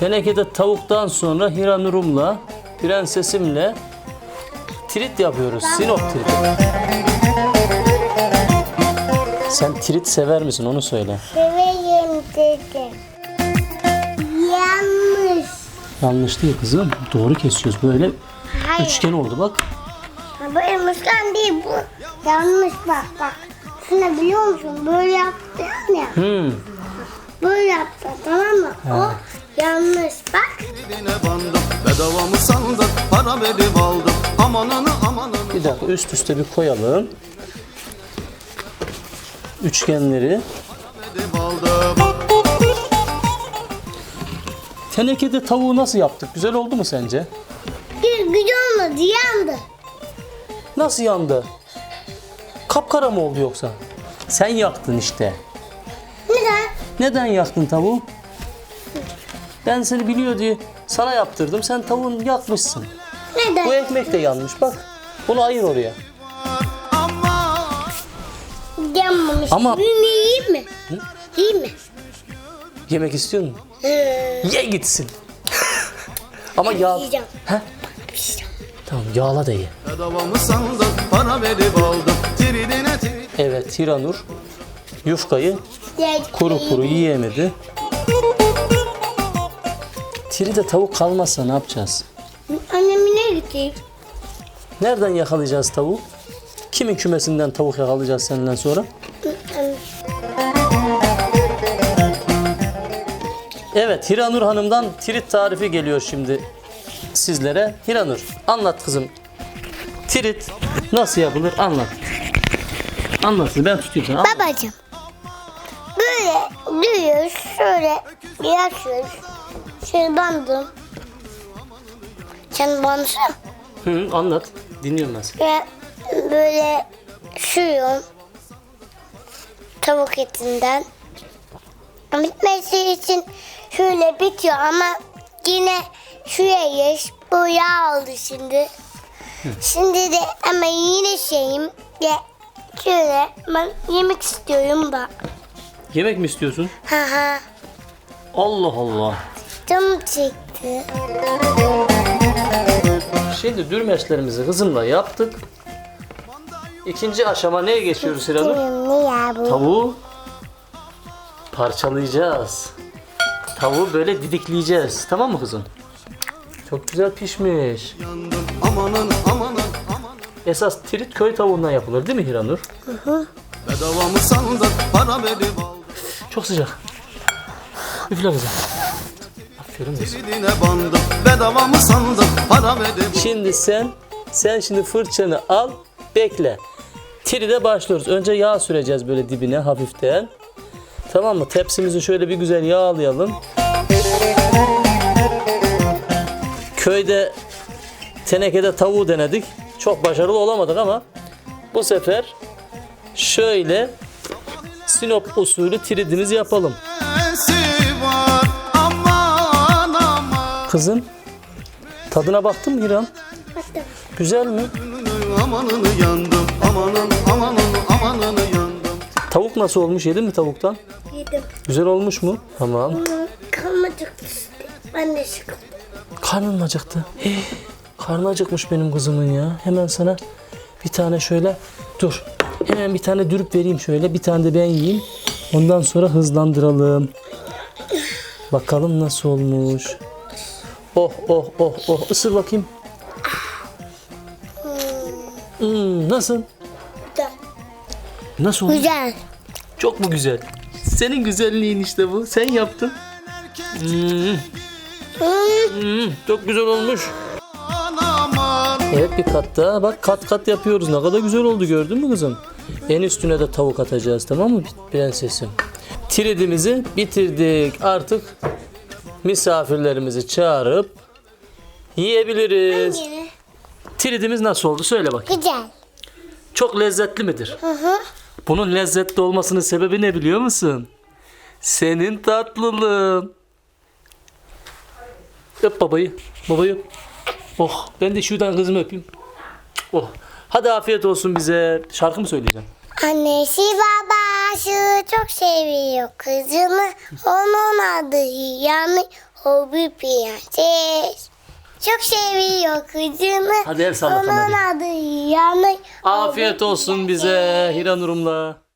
Tenekede tavuktan sonra Hiranurum'la, prensesimle trit yapıyoruz. Sinop triti. Sen trit sever misin onu söyle. Seveyim dedim. Yanlış. Yanlış değil kızım. Doğru kesiyoruz. Böyle Hayır. üçgen oldu bak. Ha, Bu emuskan değil bu. Yanlış bak bak. Şunu biliyor musun? Böyle yaptın ya. Hmm. Böyle yaptın tamam mı? O yanlış bak. Eline bandım bedava mı sandın para verip aldım amanını amanını Bir dakika üst üste bir koyalım. Üçgenleri. Tenekede tavuğu nasıl yaptık? Güzel oldu mu sence? Gücü olmadı yandı. Nasıl yandı? Kapkara mı oldu yoksa? Sen yaktın işte. Neden? Neden yaktın tavuğu? Ben seni biliyor diye sana yaptırdım. Sen tavuğun yakmışsın. Neden? Bu ekmek de yanmış bak. Bunu ayır oraya. ama Yanmamış. Ama- Bunu yiyeyim mi? Yiyeyim mi? Yemek istiyor musun? Hı. Ye gitsin. Ama yağ... Yiyeceğim. He? Pişeceğim. Tamam yağla da ye. para verip aldım Tiridine Evet Hiranur yufkayı kuru kuru yiyemedi. Tiride tavuk kalmazsa ne yapacağız? Annemine gideyim. Nereden yakalayacağız tavuğu? Kimin kümesinden tavuk yakalayacağız senden sonra? Evet Hiranur Hanım'dan tirit tarifi geliyor şimdi sizlere. Hiranur anlat kızım. Tirit nasıl yapılır anlat. Anlat ben tutayım seni. anlat. Babacım. Böyle düğüyoruz. Şöyle yaşıyoruz. Şöyle bandım. Sen bandırsana. Hı, anlat. Dinliyorum ben seni. Ve böyle sürüyorum. Tavuk etinden. Bitmesi için şöyle bitiyor ama yine şuraya yaş. Bu yağ oldu şimdi. Şimdi de ama yine şeyim. Ya şöyle ben yemek istiyorum da. Yemek mi istiyorsun? Ha ha. Allah Allah. Canım çekti. Şimdi dürmeçlerimizi kızımla yaptık. İkinci aşama neye geçiyoruz Hiranur? Tavuğu parçalayacağız. Tavuğu böyle didikleyeceğiz. Tamam mı kızım? Çok güzel pişmiş. amanın amanın amanın Esas trit köy tavuğundan yapılır değil mi Hiranur? bedava mı sandın para verip aldım Çok sıcak. Üfle kızım. Şimdi sen sen şimdi fırçanı al bekle. Tride başlıyoruz. Önce yağ süreceğiz böyle dibine hafiften. Tamam mı? Tepsimizi şöyle bir güzel yağlayalım. Köyde tenekede tavuğu denedik. Çok başarılı olamadık ama bu sefer şöyle Sinop usulü tridimizi yapalım. Kızım tadına baktın mı İrem? Baktım. Güzel mi? Amanını yandım amanın amanın amanını yandım Tavuk nasıl olmuş? Yedin mi tavuktan? Yedim. Güzel olmuş mu? Tamam. Kalmadık işte. Ben de sıkıldım. Karnın acıktı? Hii, karnı acıkmış benim kızımın ya. Hemen sana bir tane şöyle dur. Hemen bir tane dürüp vereyim şöyle. Bir tane de ben yiyeyim. Ondan sonra hızlandıralım. Bakalım nasıl olmuş. Oh oh oh oh. Isır bakayım. Hmm, nasıl? Güzel. Nasıl olmuş? Güzel. Çok mu güzel? Senin güzelliğin işte bu. Sen yaptın. Hmm, hmm, çok güzel olmuş. Evet bir kat daha. Bak kat kat yapıyoruz. Ne kadar güzel oldu gördün mü kızım? En üstüne de tavuk atacağız tamam mı prensesim? Tridimizi bitirdik. Artık misafirlerimizi çağırıp yiyebiliriz. Yine. Tridimiz nasıl oldu söyle bakayım. Güzel. Çok lezzetli midir? Hı hı. Bunun lezzetli olmasının sebebi ne biliyor musun? Senin tatlılığın. Öp babayı. Babayı öp. Oh ben de şuradan kızımı öpeyim. Oh. Hadi afiyet olsun bize. Şarkı mı söyleyeceğim? Annesi babası çok seviyor kızını. Onun adı yani O bir prenses. Çok seviyor kızını. Hadi el salla Onun hadi. adı Yanay. Afiyet olsun bize Hiranurum'la.